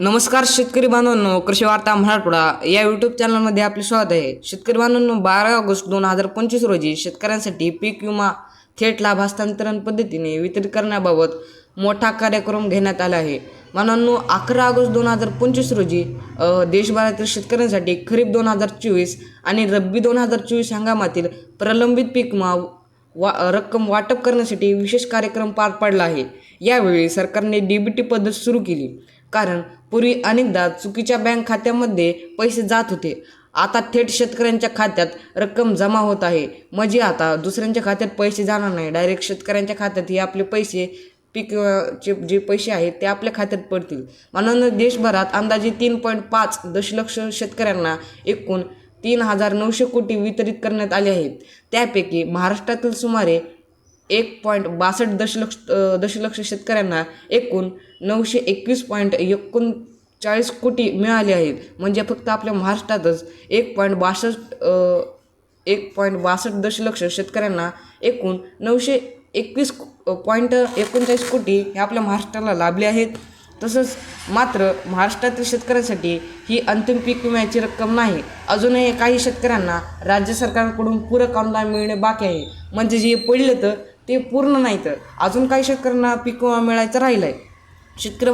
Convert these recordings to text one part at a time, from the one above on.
नमस्कार शेतकरी बांधवांनो कृषी वार्ता मराठवाडा. या यूट्यूब चॅनलमध्ये आपले स्वागत आहे. शेतकरी बांधवांनो बारा ऑगस्ट दोन हजार पंचवीस रोजी शेतकऱ्यांसाठी पीक विमा थेट लाभ हस्तांतरण पद्धतीने वितरित करण्याबाबत मोठा कार्यक्रम घेण्यात आला आहे. बांधवांनो अकरा ऑगस्ट दोन हजार पंचवीस रोजी देशभरातील शेतकऱ्यांसाठी खरीप दोन हजार चोवीस आणि रब्बी दोन हजार चोवीस हंगामातील प्रलंबित पीक विमा वा रक्कम वाटप करण्यासाठी विशेष कार्यक्रम पार पाडला आहे. यावेळी सरकारने डी बी टी पद्धत सुरू केली. कारण पूर्वी अनेकदा चुकीच्या बँक खात्यामध्ये पैसे जात होते. आता थेट शेतकऱ्यांच्या खात्यात रक्कम जमा होत आहे. म्हणजे आता दुसऱ्यांच्या खात्यात पैसे जाणार नाही. डायरेक्ट शेतकऱ्यांच्या खात्यात हे आपले पैसे पीक चे जे पैसे आहेत ते आपल्या खात्यात पडतील. म्हणून देशभरात अंदाजे तीन पॉईंट पाच दशलक्ष शेतकऱ्यांना एकूण तीन हजार नऊशे कोटी वितरित करण्यात आले आहेत. त्यापैकी महाराष्ट्रातील सुमारे एक पॉईंट बासष्ट दशलक्ष दशलक्ष शेतकऱ्यांना एकूण नऊशे एकवीस पॉईंट एकोणचाळीस कोटी मिळाले आहेत. म्हणजे फक्त आपल्या महाराष्ट्रातच एक पॉईंट बासष्ट एक पॉईंट बासष्ट दशलक्ष शेतकऱ्यांना एकूण नऊशे एकवीस पॉईंट एकोणचाळीस कोटी हे आपल्या महाराष्ट्राला लाभले आहेत. तसंच मात्र महाराष्ट्रातील शेतकऱ्यांसाठी ही अंतिम पीक विम्याची रक्कम नाही. अजूनही काही शेतकऱ्यांना राज्य सरकारकडून पूरक अनुदान मिळणे बाकी आहे. म्हणजे जे पडलं तर ते पूर्ण नाही तर अजून काही शेतकऱ्यांना पीक विमा मिळायचं राहिलं आहे शेतकरी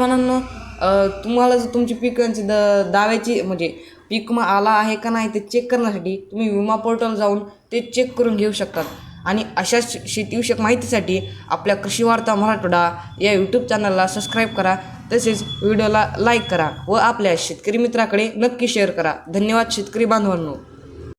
तुम्हाला जर तुमची पिकांची द दाव्याची म्हणजे पीक विमा आला आहे का नाही ते चेक करण्यासाठी तुम्ही विमा पोर्टल जाऊन ते चेक करून घेऊ शकतात. आणि अशा शेतीविषयक माहितीसाठी आपल्या कृषी वार्ता मराठवाडा या यूट्यूब चॅनलला सबस्क्राईब करा. तसेच व्हिडिओला लाईक करा व आपल्या शेतकरी मित्राकडे नक्की शेअर करा. धन्यवाद शेतकरी बांधवांनो.